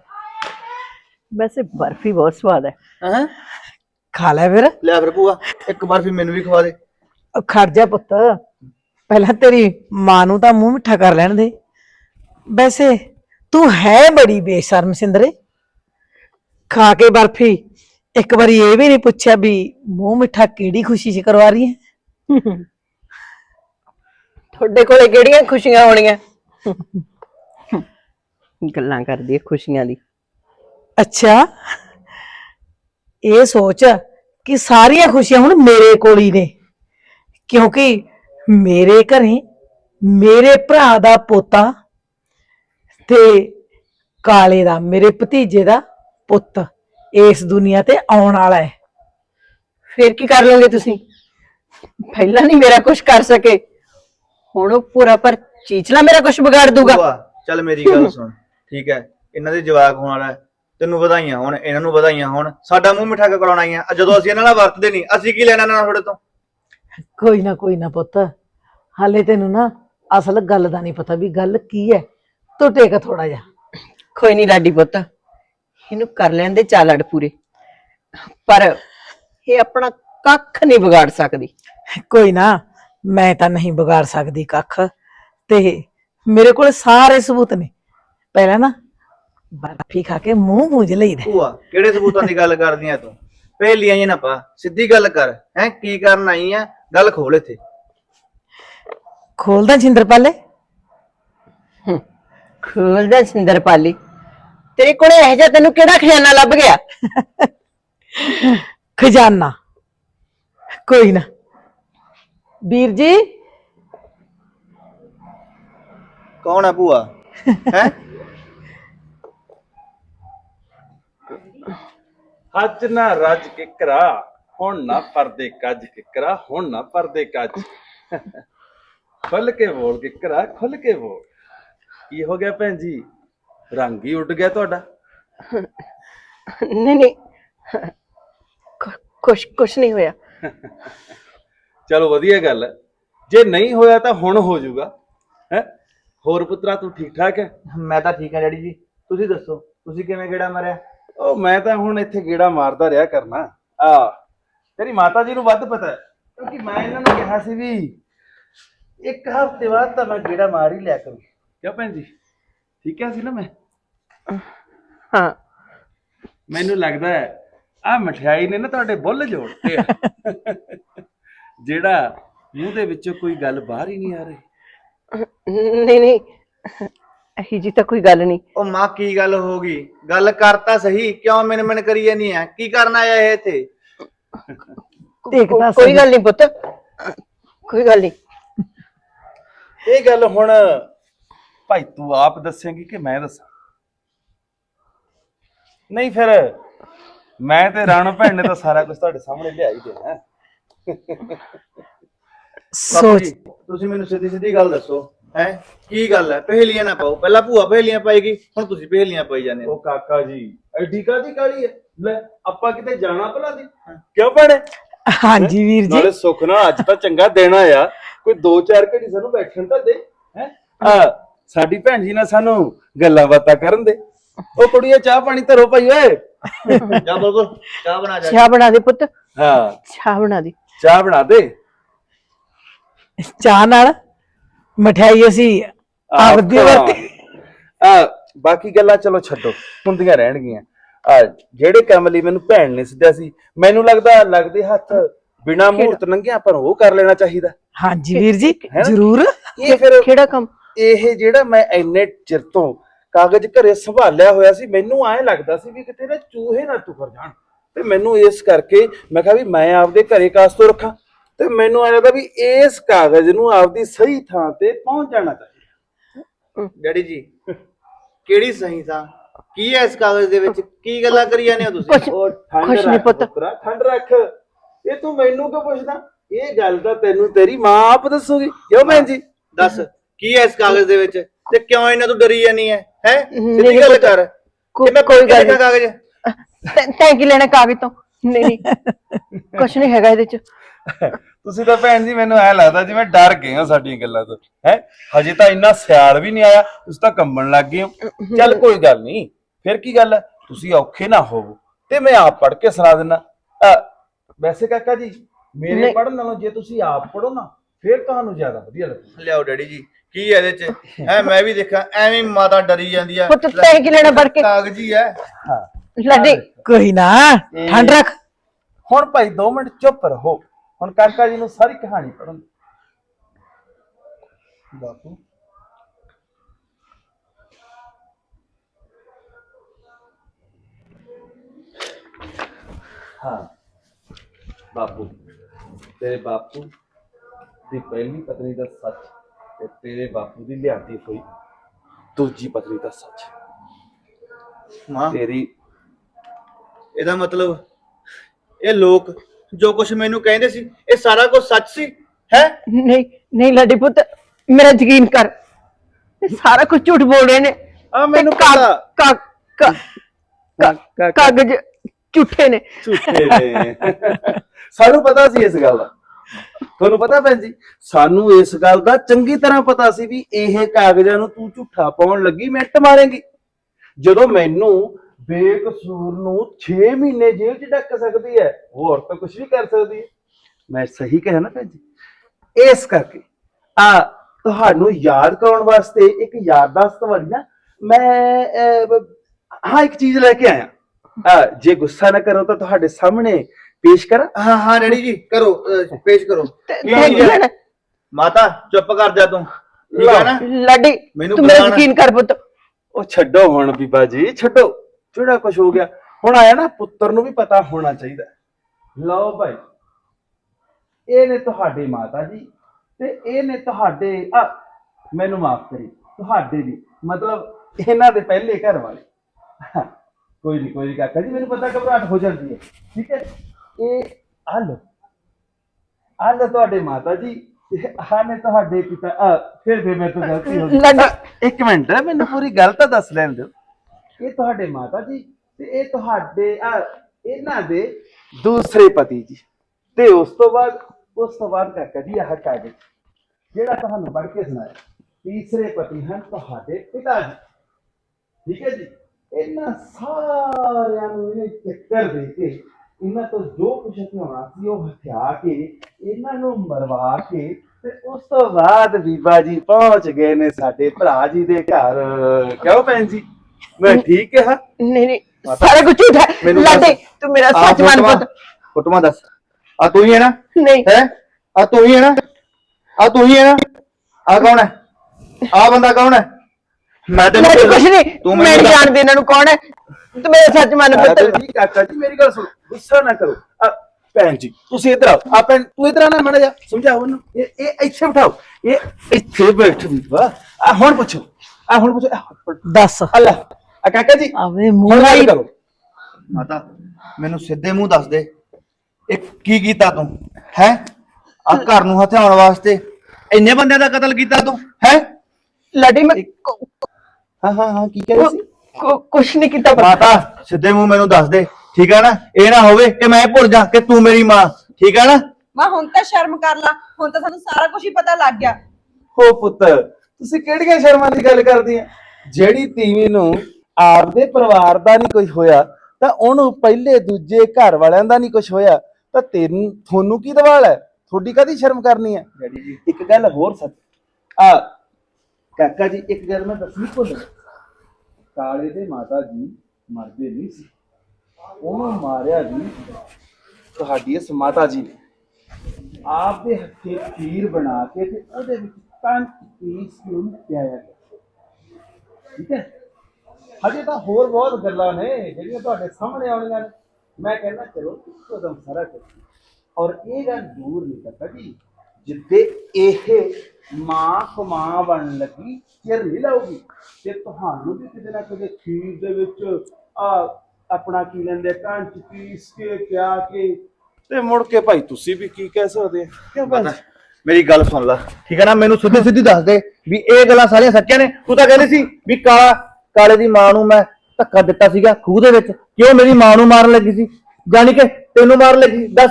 ਵੈਸੇ ਬਰਫੀ ਬਹੁਤ ਸਵਾਦ ਹੈ। ਹਾਂ? ਖਾ ਲੈ ਫਿਰ। ਲੈ ਫਿਰ ਭੂਆ ਇੱਕ ਵਾਰ ਫਿਰ ਮੈਨੂੰ ਵੀ ਖਵਾ ਦੇ। ਉਹ ਖੜ ਜਾ ਪੁੱਤ। ਪਹਿਲਾਂ ਤੇਰੀ ਮਾਂ ਨੂੰ ਤਾਂ ਮੂੰਹ ਮਿੱਠਾ ਕਰ ਲੈਣ ਦੇ। ਵੈਸੇ ਤੂੰ ਹੈ ਬੜੀ ਬੇਸ਼ਰਮ ਸਿੰਦਰੇ। ਖਾ ਕੇ ਬਰਫੀ। ਇੱਕ ਵਾਰੀ ਇਹ ਵੀ ਨਹੀਂ ਪੁੱਛਿਆ ਵੀ ਮੂੰਹ ਮਿੱਠਾ ਕਿਹੜੀ ਖੁਸ਼ੀ 'ਚ ਕਰਵਾ ਰਹੀ ਹੈ? ਤੁਹਾਡੇ ਕੋਲੇ ਕਿਹੜੀਆਂ ਖੁਸ਼ੀਆਂ ਹੋਣੀਆਂ? ਗੱਲਾਂ ਕਰਦੀ ਹੈ ਖੁਸ਼ੀਆਂ ਦੀ। ਅੱਛਾ। ਇਹ ਸੋਚ ਕਿ ਸਾਰੀਆਂ ਖੁਸ਼ੀਆਂ ਹੁਣ ਮੇਰੇ ਕੋਲ ਹੀ ਨੇ। ਕਿਉਂਕਿ ਮੇਰੇ ਘਰੇ ਮੇਰੇ ਭਰਾ ਦਾ ਪੋਤਾ ਤੇ ਕਾਲੇ ਦਾ ਮੇਰੇ ਭਤੀਜੇ ਦਾ ਪੁੱਤ ਇਸ ਦੁਨੀਆ ਤੇ ਆਉਣ ਵਾਲਾ ਹੈ। ਫੇਰ ਕੀ ਕਰ ਲੋਗੇ ਤੁਸੀਂ? ਪਹਿਲਾਂ ਨਹੀਂ ਮੇਰਾ ਕੁਝ ਕਰ ਸਕੇ। ਹੁਣ ਉਹ ਪੂਰਾ ਪਰ ਚੀਚਲਾ ਮੇਰਾ ਕੁਝ ਵਿਗਾੜ ਦੂਗਾ ਭੂਆ ਚੱਲ ਮੇਰੀ ਗੱਲ ਸੁਣ। ਠੀਕ ਹੈ ਇਹਨਾਂ ਦੇ ਜਵਾਕ ਹੋਣ ਵਾਲਾ ਹੈ। ਤੈਨੂੰ ਵਧਾਈਆਂ ਹੋਣ ਇਹਨਾਂ ਨੂੰ ਵਧਾਈਆਂ ਹੋਣ। ਸਾਡਾ ਮੂੰਹ ਮਿੱਠਾ ਕਿਉਂ ਕਰਾਉਣਾ ਆਈਆਂ? ਜਦੋਂ ਅਸੀਂ ਇਹਨਾਂ ਨਾਲ ਵਰਤਦੇ ਨਹੀਂ ਅਸੀਂ ਕੀ ਲੈਣਾ ਇਹਨਾਂ ਨਾਲ ਤੁਹਾਡੇ ਤੋਂ? ਕੋਈ ਨਾ ਕੋਈ ਨਾ ਪੁੱਤ। ਹਾਲੇ ਤੈਨੂੰ ਨਾ ਅਸਲ ਗੱਲ ਦਾ ਨਹੀਂ ਪਤਾ ਵੀ ਗੱਲ ਕੀ ਹੈ। ਤੂੰ ਟੇਕ ਥੋੜਾ ਜਿਹਾ। ਕੋਈ ਨਹੀਂ ਲਾਡੀ ਪੁੱਤ। ਇਹਨੂੰ ਕਰ ਲੈਣ ਦੇ ਚਾਲੜ ਪੂਰੇ। ਪਰ ਇਹ ਆਪਣਾ ਕੱਖ ਨਹੀਂ ਵਿਗਾੜ ਸਕਦੀ। ਕੋਈ ਨਾ ਮੈਂ ਤਾਂ ਨਹੀਂ ਵਿਗਾੜ ਸਕਦੀ ਕੱਖ। ਤੇ ਮੇਰੇ ਕੋਲ ਸਾਰੇ ਸਬੂਤ ਨੇ। ਪਹਿਲਾਂ ਨਾ ਬਰਫੀ ਖਾ ਕੇ ਮੂੰਹ ਮੂੰਜ ਲਈਦਾ। ਭੂਆ ਕਿਹੜੇ ਸਬੂਤਾਂ ਦੀ ਗੱਲ ਕਰਦੀ ਆ ਤੂੰ? ਪਹਿਲੀਆਂ ਹੀ ਨਾ ਪਾ ਸਿੱਧੀ ਗੱਲ ਕਰ। ਹੈ ਕੀ ਕਰਨ ਆਈ ਆ? ਗੱਲ ਖੋਲ ਇੱਥੇ। ਖੋਲਦਾ ਛਿੰਦਰਪਾਲੇ ਖੋਲਦਾ ਸਿੰਦਰਪਾਲੀ ਤੇਰੇ ਕੋਲੇ ਇਹ ਜਿਹਾ ਤੈਨੂੰ ਕਿਹੜਾ ਖਜ਼ਾਨਾ ਲੱਭ ਗਿਆ? ਖਜ਼ਾਨਾ। ਕੋਈ ਨਾ। ਵੀਰ ਜੀ? ਕੌਣ ਆ ਭੂਆ? ਹੈ? ਹੱਜ ਨਾ ਰੱਜ ਕਿਕਰਾ ਹੁਣ ਨਾ ਪਰਦੇ ਕੱਜ ਕਿਕਰਾ ਹੁਣ ਨਾ ਪਰਦੇ ਕੱਜ। ਖੁੱਲ ਕੇ ਬੋਲ ਕਿਕਰਾ ਖੁੱਲ ਕੇ ਬੋਲ। ਕੀ ਹੋ ਗਿਆ ਭੈਣ ਜੀ? ਰੰਗ ਹੀ ਉੱਡ ਗਿਆ ਤੁਹਾਡਾ। ਨਹੀਂ ਨਹੀਂ। ਕੁਛ ਕੁਛ ਨਹੀਂ ਹੋਇਆ। ਚਲੋ ਵਧੀਆ ਗੱਲ ਹੈ। ਜੇ ਨਹੀਂ ਹੋਇਆ ਤਾਂ ਹੁਣ ਹੋ ਜਾਊਗਾ। ਹੈ? ਹੋਰ ਪੁੱਤਰਾ ਤੂੰ ਠੀਕ ਠਾਕ ਹੈ? ਮੈਂ ਤਾਂ ਠੀਕ ਆ ਡੈਡੀ ਜੀ। ਤੁਸੀਂ ਦੱਸੋ ਤੁਸੀਂ ਕਿਵੇਂ ਗੇੜਾ ਮਾਰਿਆ? ਉਹ ਮੈਂ ਤਾਂ ਹੁਣ ਇੱਥੇ ਗੇੜਾ ਮਾਰਦਾ ਰਿਹਾ ਕਰਨਾ। ਆ ਤੇਰੀ ਮਾਤਾ ਜੀ ਨੂੰ ਵੱਧ ਪਤਾ ਹੈ। ਕਿਉਂਕਿ ਮੈਂ ਇਹਨਾਂ ਨੂੰ ਕਿਹਾ ਸੀ ਵੀ ਇੱਕ ਹਫ਼ਤੇ ਬਾਅਦ ਤਾਂ ਮੈਂ ਗੇੜਾ ਮਾਰ ਹੀ ਲਿਆ ਕਰੂੰ। ਕਿਉਂ ਭੈਣ ਜੀ? ਠੀਕ ਹੈ ਸੀ ਨਾ ਮੈਂ? ਹਾਂ। ਮੈਨੂੰ ਲੱਗਦਾ ਹੈ ਆ ਮਠਿਆਈ ਨੇ ਨਾ ਤੁਹਾਡੇ ਬੁੱਲ ਜੋੜਤੇ ਆ। ਜਿਹੜਾ ਮੂੰਹ ਦੇ ਵਿੱਚੋਂ ਕੋਈ ਗੱਲ ਬਾਹਰ ਹੀ ਨਹੀਂ ਆ ਰਹੀ। ਨਹੀਂ ਨਹੀਂ। ਇਹੀ ਜੀ ਤਾਂ ਕੋਈ ਗੱਲ ਨਹੀਂ। ਉਹ ਮਾਂ ਕੀ ਗੱਲ ਹੋ ਗਈ? ਗੱਲ ਕਰ ਤਾਂ ਸਹੀ ਕਿਉਂ ਮਿੰਨ ਮਿੰਨ ਕਰੀ ਜਾਨੀ ਆ ਕੀ ਕਰਨ ਆਇਆ ਇਹ ਇੱਥੇ? ਦੇਖਦਾ ਕੋਈ ਗੱਲ ਨਹੀਂ ਪੁੱਤ। ਕੋਈ ਗੱਲ ਨਹੀਂ। ਇਹ ਗੱਲ ਹੁਣ ਭਾਈ ਤੂੰ ਆਪ ਦੱਸੇਂਗੀ ਕਿ ਮੈਂ ਦੱਸਾਂ? ਨਹੀਂ ਫਿਰ ਮੈਂ ਤੇ ਰਾਣੋ ਭੈਣ ਨੇ ਤਾਂ ਸਾਰਾ ਕੁਝ ਤੁਹਾਡੇ ਸਾਹਮਣੇ ਲਿਆ ਹੀ। ਦੇਣਾ ਸੋਚ ਤੁਸੀਂ ਮੈਨੂੰ ਸਿੱਧੀ ਸਿੱਧੀ ਗੱਲ ਦੱਸੋ। ਹੈ? ਕੀ ਗੱਲ ਹੈ? ਪਹਿਲੀਆਂ ਨਾ ਪਾਓ। ਪਹਿਲਾਂ ਭੂਆ ਪਹਿਲੀਆਂ ਪਾਏਗੀ ਹੁਣ ਤੁਸੀਂ ਪਹਿਲੀਆਂ ਪਾਈ ਜਾਂਦੇ ਹੋ। ਉਹ ਕਾਕਾ ਜੀ ਐਡੀ ਕਾਦੀ ਕਾਲੀ ਹੈ? ਲੈ ਆਪਾਂ ਕਿਤੇ ਜਾਣਾ ਭਲਾ ਦੀ ਕਿਉਂ ਭੈਣੇ? ਹਾਂਜੀ ਵੀਰ ਜੀ। ਨਾਲੇ ਸੁੱਖ ਨਾ ਅੱਜ ਤਾਂ ਚੰਗਾ ਦਿਨ ਆ ਕੋਈ 2-4 ਘੜੀ ਸਾਨੂੰ ਬੈਠਣ ਤਾਂ ਦੇ ਹੈ? ਆ ਸਾਡੀ ਭੈਣ ਜੀ ਨਾਲ ਸਾਨੂੰ ਗੱਲਾਂ ਬਾਤਾਂ ਕਰਨ ਦੇ। ਉਹ ਕੁੜੀਏ ਚਾਹ ਪਾਣੀ ਧਰੋ ਭਾਈ ਓਏ। ਜਾ ਬੋਲ ਚਾਹ ਬਣਾ ਜਾ। ਚਾਹ ਬਣਾ ਦੇ ਪੁੱਤ। ਹਾਂ। ਚਾਹ ਬਣਾ ਦੇ। ਚਾਹ ਬਣਾ ਦੇ। ਚਾਹ ਨਾਲ ਮਠਿਆਈ ਅਸੀਂ ਆਪਦੀ ਵਰਤੀ ਆ ਬਾਕੀ ਗੱਲਾਂ ਚਲੋ ਛੱਡੋ ਹੁੰਦੀਆਂ ਰਹਿਣਗੀਆਂ। ਆ ਜਿਹੜੇ ਕੰਮ ਲਈ ਮੈਨੂੰ ਭੈਣ ਨੇ ਸੱਦਿਆ ਸੀ ਮੈਨੂੰ ਲੱਗਦਾ ਲੱਗਦੇ ਹੱਥ ਬਿਨਾ ਮੂਹਰਤ ਨੰਗਿਆ ਪਰ ਉਹ ਕਰ ਲੈਣਾ ਚਾਹੀਦਾ। ਹਾਂਜੀ ਵੀਰ ਜੀ? ਜ਼ਰੂਰ। ਇਹ ਫਿਰ ਕਿਹੜਾ ਕੰਮ? ਇਹ ਜਿਹੜਾ ਮੈਂ ਇੰਨੇ ਚਿਰ ਤੋਂ ਕਾਗਜ਼ ਘਰੇ ਸੰਭਾਲਿਆ ਹੋਇਆ ਸੀ ਮੈਨੂੰ ਐਂ ਲੱਗਦਾ ਸੀ ਵੀ ਕਿਤੇ ਨਾ ਚੂਹੇ ਨਾ ਟੁਕਰ ਜਾਣ। ਤੇ ਮੈਨੂੰ ਇਸ ਕਰਕੇ ਮੈਂ ਕਿਹਾ ਵੀ ਮੈਂ ਆਪਦੇ ਘਰੇ ਕਾਸ ਤੋਂ ਰੱਖਾਂ। ਤੇ ਮੈਨੂੰ ਐਂ ਲੱਗਦਾ ਵੀ ਇਸ ਕਾਗਜ਼ ਨੂੰ ਆਪਦੀ ਸਹੀ ਥਾਂ ਤੇ ਪਹੁੰਚ ਜਾਣਾ ਚਾਹੀਦਾ। ਡੈਡੀ ਜੀ ਕਿਹੜੀ ਸਹੀ ਥਾਂ? ਕੀ ਹੈ ਇਸ ਕਾਗਜ਼ ਦੇ ਵਿੱਚ? ਕੀ ਗੱਲਾਂ ਕਰੀ ਜਾਂਦੇ ਹੋ ਤੁਸੀਂ ਉਹ ਠੰਡ ਰੱਖ ਪੁੱਤ। ਪੁੱਤਰਾ, ਠੰਡ ਰੱਖ। ਇਹ ਤੂੰ ਮੈਨੂੰ ਕਿਉਂ ਪੁੱਛਦਾ? ਇਹ ਗੱਲ ਤਾਂ ਤੈਨੂੰ ਤੇਰੀ ਮਾਂ ਆਪ ਦੱਸੂਗੀ। ਕਿਉਂ ਭੈਣ ਜੀ? ਦੱਸ। ਕੀ ਹੈ ਇਸ ਕਾਗਜ਼ ਦੇ ਵਿੱਚ? ਤੇ ਕਿਉਂ ਇਹਨਾਂ ਤੋਂ ਡਰੀ ਜਾਨੀ ਹੈ? ਹੈ ਸਿੱਧੀ ਗੱਲ ਕਰ। ਕੋ- ਮੈਂ ਕੋਈ ਗੱਲ ਨਹੀਂ। ਕਾਗਜ਼? ਤੈਂ ਕੀ ਲੈਣਾ ਕਾਗਜ਼ ਤੋਂ। ਨਹੀਂ ਨਹੀਂ। ਕੁਛ ਨਹੀਂ ਹੈਗਾ ਇਹਦੇ ਚ। ਤੁਸੀਂ ਤਾਂ ਭੈਣ ਜੀ ਮੈਨੂੰ ਐ ਲੱਗਦਾ ਜਿਵੇਂ ਡਰ ਗਏ ਹੋ ਸਾਡੀਆਂ ਗੱਲਾਂ ਤੋਂ। ਹੈ? ਹਜੇ ਤਾਂ ਇੰਨਾ ਸਿਆਲ ਵੀ ਨਹੀਂ ਆਇਆ ਤੁਸੀਂ ਤਾਂ ਕੰਬਣ ਲੱਗ ਗਏ ਹੋ। ਚੱਲ ਕੋਈ ਗੱਲ ਨਹੀਂ। ਫਿਰ ਕੀ ਗੱਲ ਹੈ ਤੁਸੀਂ ਔਖੇ ਨਾ ਹੋਵੋ। ਤੇ ਮੈਂ ਆਪ ਪੜ੍ਹ ਕੇ ਸੁਣਾ ਦਿੰਦਾ ਵੈਸੇ ਕਾਕਾ ਜੀ ਮੇਰੇ ਨਹੀਂ। ਪੜ੍ਹਨ ਨਾਲੋਂ ਜੇ ਤੁਸੀਂ ਆਪ ਪੜ੍ਹੋ ਨਾ ਫਿਰ ਤੁਹਾਨੂੰ ਜ਼ਿਆਦਾ ਵਧੀਆ ਲੱਗੂ। ਲਿਆਓ ਡੈਡੀ ਜੀ। ਕੀ ਹੈ ਇਹਦੇ ਚ? ਹੈ ਮੈਂ ਵੀ ਦੇਖਾਂ ਐਵੇਂ ਮਾਤਾ ਡਰੀ ਜਾਂਦੀ ਆ। ਪੁੱਤ ਤੈਂ ਕੀ ਲੈਣਾ ਪੜ ਕੇ? ਕਾਗਜ਼ੀ ਹੈ। ਹਾਂ। ਲੱਡੀ। ਕੋਈ ਨਾ ਠੰਡ ਰੱਖ। ਹੁਣ ਭਾਈ 2 ਮਿੰਟ ਚੁੱਪ ਰਹੋ। ਹੁਣ ਕਾਕਾ ਜੀ ਨੂੰ ਸਾਰੀ ਕਹਾਣੀ ਪੜ੍ਹਨ ਬਾਪੂ। ਹਾਂ। ਬਾਪੂ ਤੇਰੇ ਬਾਪੂ ਦੀ ਪਹਿਲੀ ਪਤਨੀ ਦਾ ਸੱਚ ਤੇ ਤੇਰੇ ਬਾਪੂ ਦੀ ਲਿਆਂਦੀ ਹੋਈ ਦੂਜੀ ਪਤਨੀ ਦਾ ਸੱਚ। ਮਾਂ। ਤੇਰੀ ਇਹਦਾ ਮਤਲਬ ਇਹ ਲੋਕ ਜੋ ਕੁਝ ਮੈਨੂੰ ਕਹਿੰਦੇ ਸੀ ਇਹ ਸਾਰਾ ਕੁਝ ਸੱਚ ਸੀ ਹੈ? ਨਹੀਂ ਨਹੀਂ ਲੱਡੀ ਪੁੱਤ ਮੇਰਾ ਯਕੀਨ ਕਰ। ਇਹ ਸਾਰਾ ਕੁਝ ਝੂਠ ਬੋਲ ਰਹੇ ਨੇ। ਆ ਮੈਨੂੰ ਤੇ ਕਾ- ਪਤਾ। ਕਾ- ਕਾ- ਕਾ- ਕਾਗਜ਼ ਝੂਠੇ ਨੇ। ਝੂਠੇ ਨੇ। ਸਾਨੂੰ ਪਤਾ ਸੀ ਇਸ ਗੱਲ ਦਾ। ਤੁਹਾਨੂੰ ਪਤਾ ਭੈਣ ਜੀ, ਸਾਨੂੰ ਇਸ ਗੱਲ ਦਾ ਚੰਗੀ ਤਰ੍ਹਾਂ ਪਤਾ ਸੀ ਵੀ ਇਹ ਕਾਗਜ਼ਾਂ ਨੂੰ ਤੂੰ ਝੂਠਾ ਪਾਉਣ ਲੱਗੀ ਮਿੰਟ ਮਾਰੇਂਗੀ। ਜਦੋਂ ਮੈਨੂੰ ਬੇਕਸੂਰ ਨੂੰ 6 ਮਹੀਨੇ ਜੇਲ੍ਹ 'ਚ ਡੱਕ ਸਕਦੀ ਹੈ, ਉਹ ਔਰਤ ਕੁਝ ਵੀ ਕਰ ਸਕਦੀ ਹੈ। ਮੈਂ ਸਹੀ ਕਿਹਾ ਨਾ ਭੈਣ ਜੀ? ਇਸ ਕਰਕੇ, ਆ ਤੁਹਾਨੂੰ ਯਾਦ ਕਰਾਉਣ ਵਾਸਤੇ ਇੱਕ ਯਾਦਦਾਸ਼ਤ ਵਾਲੀ ਨਾ, ਮੈਂ ਹਾਂ, ਇੱਕ ਚੀਜ਼ ਲੈ ਕੇ ਆਇਆ। ਜੇ ਗੁੱਸਾ ਨਾ ਕਰੋ ਤਾਂ ਤੁਹਾਡੇ ਸਾਹਮਣੇ ਪੇਸ਼ ਕਰਾਂ? ਹਾਂ ਹਾਂ ਡੈਡੀ ਜੀ ਕਰੋ ਅਹ, ਪੇਸ਼ ਕਰੋ? ਮਾਤਾ ਚੁੱਪ ਕਰ ਜਾ ਤੂੰ। ਠੀਕ ਹੈ ਨਾ? ਲਾਡੀ ਮੈਨੂੰ ਤੂੰ ਮੇਰਾ ਬੁਲਾਉਣਾ। ਯਕੀਨ ਕਰ ਪੁੱਤ। ਉਹ ਛੱਡੋ ਹੁਣ ਬੀਬਾ ਜੀ ਛੱਡੋ। ਜਿਹੜਾ ਕੁਝ ਹੋ ਗਿਆ। ਹੁਣ ਆਇਆ ਨਾ ਪੁੱਤਰ ਨੂੰ ਵੀ ਪਤਾ ਹੋਣਾ ਚਾਹੀਦਾ। ਲਓ ਭਾਈ ਇਹ ਨੇ ਤੁਹਾਡੇ ਮਾਤਾ ਜੀ ਤੇ ਇਹ ਨੇ ਤੁਹਾਡੇ ਆ ਮੈਨੂੰ ਮਾਫ ਕਰੀ ਤੁਹਾਡੇ ਦੀ ਮਤਲਬ ਇਹਨਾਂ ਦੇ ਪਹਿਲੇ ਘਰ ਵਾਲੇ। ਕੋਈ ਨਹੀਂ ਕੋਈ ਨਹੀਂ ਕਾਕਾ ਜੀ ਮੈਨੂੰ ਪਤਾ ਘਬਰਾਹਟ ਹੋ ਜਾਂਦੀ ਹੈ। ਠੀਕ ਹੈ। ਇਹ ਆ ਲਓ ਤੁਹਾਡੇ ਮਾਤਾ ਜੀ ਆਹ ਨੇ ਤੁਹਾਡੇ ਪਿਤਾ ਆ ਫਿਰ ਫਿਰ ਮੇਰੇ ਤੋਂ ਗਲਤੀ ਹੋ ਗਈ। ਲਾਡੀ ਇੱਕ ਮਿੰਟ ਮੈਨੂੰ ਪੂਰੀ ਗੱਲ ਤਾਂ ਦੱਸ ਲੈਣ ਦਿਓ। ਇਹ ਤੁਹਾਡੇ ਮਾਤਾ ਜੀ ਤੇ ਇਹ ਤੁਹਾਡੇ ਆ ਇਹਨਾਂ ਦੇ ਦੂਸਰੇ ਪਤੀ ਜੀ। ਤੇ ਉਸ ਤੋਂ ਬਾਅਦ ਉਸ ਤੋਂ ਬਾਅਦ ਕਾਕਾ ਜੀ ਆਹ ਕਾਗਜ਼। ਜਿਹੜਾ ਤੁਹਾਨੂੰ ਪੜ੍ਹ ਕੇ ਸੁਣਾਇਆ। ਤੀਸਰੇ ਪਤੀ ਹਨ ਤੁਹਾਡੇ ਪਿਤਾ ਜੀ। ਠੀਕ ਹੈ ਜੀ? ਇਹਨਾਂ ਸਾਰਿਆਂ ਨੂੰ ਇਹ ਚੱਕਰ ਦੇ ਕੇ ਇਹਨਾਂ ਤੋਂ ਜੋ ਕੁਛ ਹੋਣਾ ਸੀ ਉਹ ਹਥਿਆ ਕੇ ਇਹਨਾਂ ਨੂੰ ਮਰਵਾ ਕੇ ਤੇ ਉਸ ਤੋਂ ਬਾਅਦ ਬੀਬਾ ਜੀ ਪਹੁੰਚ ਗਏ ਨੇ ਸਾਡੇ ਭਰਾ ਜੀ ਦੇ ਘਰ। ਕਿਉਂ ਭੈਣ ਜੀ? ਮੈਂ ਠੀਕ ਹਾਂ? ਨਹੀਂ ਨਹੀਂ। ਸਾਰਾ ਕੁਝ ਝੂਠ ਹੈ ਮੈਨੂੰ। ਲਾਡੀ ਤੂੰ ਮੇਰਾ ਆਹ ਸੱਚ ਮੰਨ ਫੋਟੋਆਂ- ਪੁੱਤ। ਫੋਟੋਆਂ ਦੱਸ। ਆ ਤੂੰ ਹੀ ਹੈ ਨਾ? ਨਹੀਂ। ਹੈ? ਆ ਤੂੰ ਹੀ ਹੈ ਨਾ? ਆ ਤੂੰ ਹੀ ਹੈ ਨਾ? ਆ ਕੌਣ ਹੈ? ਆ ਬੰਦਾ ਕੌਣ ਹੈ? ਮੈਂ ਤੈਨੂੰ ਲਾਡੀ ਕੁਛ ਨਹੀਂ ਤੂੰ ਮੈਂ ਮੈਨੂੰ ਨਹੀਂ। ਜਾਣਦੀ ਇਹਨਾਂ ਨੂੰ ਕੌਣ ਹੈ। ਤੂੰ ਮੇਰਾ ਸੱਚ ਮੰਨ ਪੁੱਤ ਕਾਕਾ ਜੀ ਕਾਕਾ ਜੀ ਮੇਰੀ ਗੱਲ ਸੁਣੋ ਗੁੱਸਾ ਨਾ ਕਰੋ। ਆ ਭੈਣ ਜੀ ਤੁਸੀਂ ਇੱਧਰ ਆਓ। ਆ ਭੈਣ ਤੂੰ ਇੱਧਰ ਆ ਨਾ ਮੜਾ ਜਾ ਸਮਝਾਓ ਉਹਨੂੰ। ਇਹ ਇਹ ਇੱਥੇ ਬਿਠਾਓ। ਇਹ ਇੱਥੇ ਬੈਠ। ਬੀਬਾ ਆ ਹੁਣ ਪੁੱਛੋ। ਆ ਹੁਣ ਪੁੱਛੋ। ਆਹ, ਦੱਸ। ਅੱਲਾ। ਆ ਕਾਕਾ ਜੀ ਆਵੇ ਹੁਣ ਮੂੰਹ ਗੱਲ ਰਾਈ ਕਰੋ। ਮਾਤਾ ਮੈਨੂੰ ਸਿੱਧੇ ਮੂੰਹ ਦੱਸ ਦੇ। ਇਹ ਕੀ ਕੀਤਾ ਤੂੰ? ਹੈ? ਆ ਘਰ ਨੂੰ ਹਥਿਆਉਣ ਵਾਸਤੇ। ਇੰਨੇ ਬੰਦਿਆਂ ਦਾ ਕਤਲ ਕੀਤਾ ਤੂੰ? ਹੈ? ਲਾਡੀ ਮੈਂ ਕੁ- ਹਾਂ ਹਾਂ ਹਾਂ ਕੀ ਕਹਿ ਰਹੇ ਸੀ? ਕੁਛ ਨਹੀਂ ਕੀਤਾ। ਮਾਤਾ ਸਿੱਧੇ ਮੂੰਹ ਮੈਨੂੰ ਦੱਸ ਦੇ ਠੀਕ ਹੈ ਨਾ? ਇਹ ਨਾ ਹੋਵੇ ਕਿ ਮੈਂ ਭੁੱਲ ਜਾ ਕਿ ਤੂੰ ਮੇਰੀ ਮਾਂ ਠੀਕ ਹੈ ਨਾ? ਮਾਂ ਹੁਣ ਤਾਂ ਸ਼ਰਮ ਕਰ ਲਾ ਹੁਣ ਤਾਂ ਸਾਨੂੰ ਸਾਰਾ ਕੁਝ ਹੀ ਪਤਾ ਲੱਗ ਗਿਆ। ਹੋ ਪੁੱਤ ਤੁਸੀਂ ਕਿਹੜੀਆਂ ਸ਼ਰਮਾਂ ਦੀ ਗੱਲ ਕਰਦੇ ਆ? ਜਿਹੜੀ ਤੀਵੀਂ ਨੂੰ ਆਪਦੇ ਪਰਿਵਾਰ ਦਾ ਨਹੀਂ ਕੁਝ ਹੋਇਆ ਤਾਂ ਉਹਨੂੰ ਪਹਿਲੇ ਦੂਜੇ ਘਰ ਵਾਲਿਆਂ ਦਾ ਨਹੀਂ ਕੁਝ ਹੋਇਆ ਤਾਂ ਤੈਨੂੰ ਤੁਹਾਨੂੰ ਕੀ ਦਵਾਲ ਹੈ? ਤੁਹਾਡੀ ਕਦੀ ਸ਼ਰਮ ਕਰਨੀ ਹੈ? ਡੈਡੀ ਜੀ ਇੱਕ ਗੱਲ ਹੋਰ ਸੱਚ। ਆ ਕਾਕਾ ਜੀ, ਇੱਕ ਗੱਲ ਮੈਂ ਦੱਸਣੀ ਭੁੱਲ ਗਿਆ। ਕਾਲੇ ਦੇ ਮਾਤਾ ਜੀ ਮਰਦੇ ਨਹੀਂ ਸੀ। ਉਹਨੂੰ ਮਾਰਿਆ ਵੀ ਤੁਹਾਡੀ ਇਸ ਮਾਤਾ ਜੀ ਨੇ। ਆਪ ਦੇ ਹੱਥੇ ਖੀਰ ਬਣਾ ਕੇ ਤੇ ਉਹਦੇ ਵਿੱਚ ਪੰਜ ਪੀਸ ਕੇ ਪਿਆਇਆ। ਗਿਆ ਠੀਕ ਹੈ? ਹਜੇ ਤਾਂ ਹੋਰ ਬਹੁਤ ਗੱਲਾਂ ਨੇ ਜਿਹੜੀਆਂ ਤੁਹਾਡੇ ਸਾਹਮਣੇ ਆਉਣੀਆਂ ਨੇ। ਮੈਂ ਕਹਿੰਦਾ ਚਲੋ ਇੱਕੋ ਦਮ ਸਾਰਾ ਕੁਝ ਔਰ ਇਹ ਗੱਲ ਦੂਰ ਨਹੀਂ ਕਰਦਾ ਜੀ। ਜਿੱਦੇ ਇਹ ਮਾਂ ਕਮਾ ਬਣਨ ਲੱਗੀ ਚਿਰ ਨਹੀਂ ਲਾਉਗੀ ਤੇ ਤੁਹਾਨੂੰ ਵੀ ਕਿਤੇ ਨਾ ਕਿਤੇ ਖੀਰ ਦੇ ਵਿੱਚ ਆ ਆਪਣਾ ਕੀ ਲੈਂਦੇ ਕੰਚ ਪੀਸ ਕੇ ਪਿਆ ਕੇ। ਤੇ ਮੁੜ ਕੇ ਭਾਈ ਤੁਸੀਂ ਵੀ ਕੀ ਕਹਿ ਸਕਦੇ ਕਿਉਂ ਭਾਈ ਮੇਰੀ ਗੱਲ ਸੁਣ ਲੈ। ਠੀਕ ਹੈ ਨਾ ਮੈਨੂੰ ਸਿੱਧੀ ਸਿੱਧੀ ਦੱਸ ਦੇ ਵੀ ਇਹ ਗੱਲਾਂ ਸਾਰੀਆਂ ਸੱਚੀਆਂ ਨੇ। ਤੂੰ ਤਾਂ ਕਹਿੰਦੀ ਸੀ ਵੀ ਕਾਲਾ ਕਾਲੇ ਦੀ ਮਾਂ ਨੂੰ ਮੈਂ ਧੱਕਾ ਦਿੱਤਾ ਸੀਗਾ ਖੂਹ ਦੇ ਵਿੱਚ। ਕਿਉਂ ਮੇਰੀ ਮਾਂ ਨੂੰ ਮਾਰਨ ਲੱਗੀ ਸੀ? ਜਾਣੀ ਕਿ ਤੈਨੂੰ ਮਾਰਨ ਲੱਗੀ? ਦੱਸ।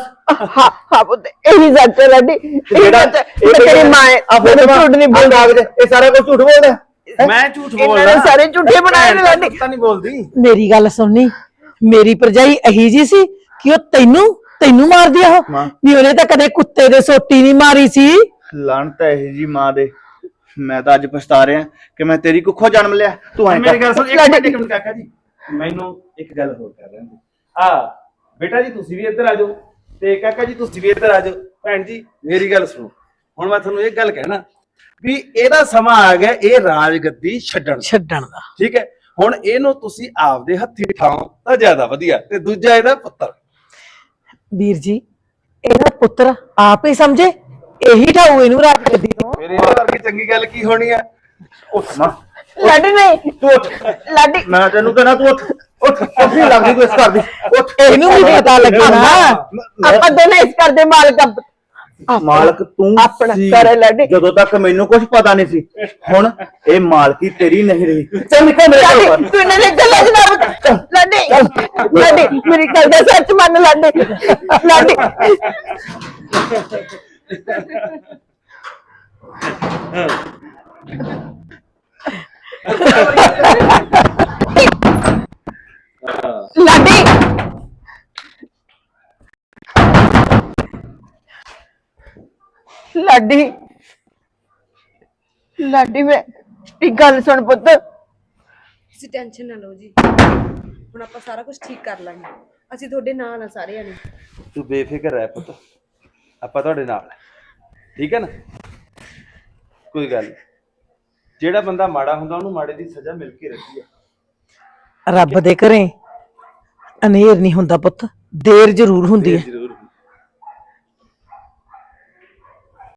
ਹਾਂ ਹਾਂ ਪੁੱਤ ਇਹੀ ਸੱਚ ਹੈ ਲਾਡੀ। ਇਹੀ ਸੱਚ ਹੈ। ਇਹ ਮੈਂ ਤੇਰੀ ਮਾਂ ਹੈ। ਆ ਝੂਠ ਨਹੀਂ ਬੋਲਦਾ। ਇਹ ਸਾਰਾ ਕੁਝ ਝੂਠ ਬੋਲਦਾ ਹੈ? ਮੈਂ ਝੂਠ ਇਹਨਾਂ ਬੋਲਦਾ। ਨੇ ਸਾਰੇ ਝੂਠੇ ਬਣਾਏ ਨੇ ਲਾਡੀ। ਤਾਂ ਨਹੀਂ ਬੋਲਦੀ। ਮੇਰੀ ਗੱਲ ਸੁਣਨੀ ਮੇਰੀ ਭਰਜਾਈ ਅਹੀ ਜੀ ਸੀ ਕਿ ਉਹ ਤੈਨੂੰ ਤੈਨੂੰ ਮਾਰਦੀ ਆ ਉਹ। ਮਾਂ। ਵੀ ਉਹਨੇ ਤਾਂ ਕਦੇ ਕੁੱਤੇ ਦੇ ਸੋਟੀ ਨਹੀਂ ਮਾਰੀ ਸੀ। ਲਾਣਤ ਹੈ ਇਹ ਜੀ ਮਾਂ ਦੇ। ਮੈਂ ਤਾਂ ਅੱਜ ਪਛਤਾ ਰਿਹਾ ਕਿ ਮੈਂ ਤੇਰੀ ਕੁੱਖੋਂ ਜਨਮ ਲਿਆ। ਤੂੰ ਐਂ ਮੇਰੀ ਗੱਲ ਕਰ ਸੁਣ ਇੱਕ ਮਿੰਟ ਇੱਕ ਮਿੰਟ ਕਾਕਾ ਜੀ। ਮੈਨੂੰ ਇੱਕ ਗੱਲ ਹੋਰ ਕਰ ਲੈਣ ਆ ਬੇਟਾ ਜੀ ਤੁਸੀਂ ਵੀ ਇੱਧਰ ਆ ਜਾਓ ਤੇ ਕਾਕਾ ਜੀ ਤੁਸੀਂ ਵੀ ਇੱਧਰ ਆ ਜਾਓ। ਭੈਣ ਜੀ ਮੇਰੀ ਗੱਲ ਸੁਣੋ। ਹੁਣ ਮੈਂ ਤੁਹਾਨੂੰ ਇੱਕ ਗੱਲ ਕਹਿਣਾ ਵੀ ਇਹਦਾ ਸਮਾਂ ਆ ਗਿਆ ਇਹ ਰਾਜ ਗੱਦੀ ਛੱਡਣ ਦਾ। ਛੱਡਣ ਦਾ। ਠੀਕ ਹੈ? ਹੁਣ ਇਹਨੂੰ ਤੁਸੀਂ ਆਪਦੇ ਹੱਥੀ ਠਾਓ ਤਾਂ ਜ਼ਿਆਦਾ ਵਧੀਆ। ਤੇ ਦੂਜਾ ਇਹਦਾ ਪੁੱਤਰ। ਵੀਰ ਜੀ ਇਹਦਾ ਪੁੱਤਰ ਆਪ ਹੀ ਸਮਝੇ? ਇਹੀ ਢਾਊ ਇਹਨੂੰ ਰਾਜ ਗੱਦੀ ਤੋਂ। ਮੇਰੇ ਵਰਗੀ ਚੰਗੀ ਗੱਲ ਕੀ ਹੋਣੀ ਆ? ਉੱਠ ਮਾਂ ਲਾਡੀ ਨਹੀਂ। ਤੂੰ ਉੱਠ। ਲਾਡੀ ਮੈਂ ਤੈਨੂੰ ਕਹਿਣਾ ਤੂੰ ਉੱਠ। ਉੱਠ। ਨਹੀਂ ਲੱਗਦੀ ਤੂੰ ਇਸ ਘਰ ਦੀ। ਉੱਠ। ਇਹਨੂੰ ਵੀ ਪਤਾ ਲੱਗੇ ਨਾ। ਆਪਾਂ ਦੋਨੇ ਇਸ ਘਰ ਦੇ ਮਾਲਕ ਆ। ਮਾਲਕ ਤੂੰ ਆਪਣਾ ਸੀ। ਘਰ ਹੈ ਲਾਡੀ। ਜਦੋਂ ਤੱਕ ਮੈਨੂੰ ਕੁਝ ਪਤਾ ਨਹੀਂ ਸੀ ਹੁਣ ਇਹ ਮਾਲਕੀ ਤੇਰੀ ਨਹੀਂ ਰਹੀ। ਚੱਲ ਨਿਕਲ ਮੇਰੇ ਘਰੋਂ ਲਾਡੀ ਬਾਹਰ। ਤੂੰ ਇਹਨਾਂ ਦੇ ਗੱਲਾਂ ਪਾ। ਲਾਡੀ ਲਾਡੀ ਮੇਰੀ ਗੱਲ ਦਾ ਸੱਚ ਮੰਨ ਲਾਡੀ ਲਾਡੀ ਲਾਡੀ। ਲਾਡੀ। ਲਾਡੀ ਮੈਂ ਇੱਕ ਗੱਲ ਸੁਣ ਪੁੱਤ। ਤੁਸੀਂ ਟੈਨਸ਼ਨ ਨਾ ਲਓ ਜੀ। ਹੁਣ ਆਪਾਂ ਸਾਰਾ ਕੁਝ ਠੀਕ ਕਰ ਲਾਂਗੇ। ਅਸੀਂ ਤੁਹਾਡੇ ਨਾਲ ਆ ਸਾਰੇ ਜਣੇ ਤੂੰ ਬੇਫਿਕਰ ਰਹਿ ਪੁੱਤ। ਆਪਾਂ ਤੁਹਾਡੇ ਨਾਲ। ਠੀਕ ਹੈ ਨਾ? ਕੋਈ ਗੱਲ ਨੀ। ਜਿਹੜਾ ਬੰਦਾ ਮਾੜਾ ਹੁੰਦਾ ਉਹਨੂੰ ਮਾੜੇ ਦੀ ਸਜ਼ਾ ਮਿਲ ਕੇ ਰਹਿੰਦੀ ਆ। ਰੱਬ ਦੇ ਘਰੇ ਅਨੇਰ ਨਹੀਂ ਹੁੰਦਾ ਪੁੱਤ ਦੇਰ ਜ਼ਰੂਰ ਹੁੰਦੀ ਹੈ। ਜ਼ਰੂਰ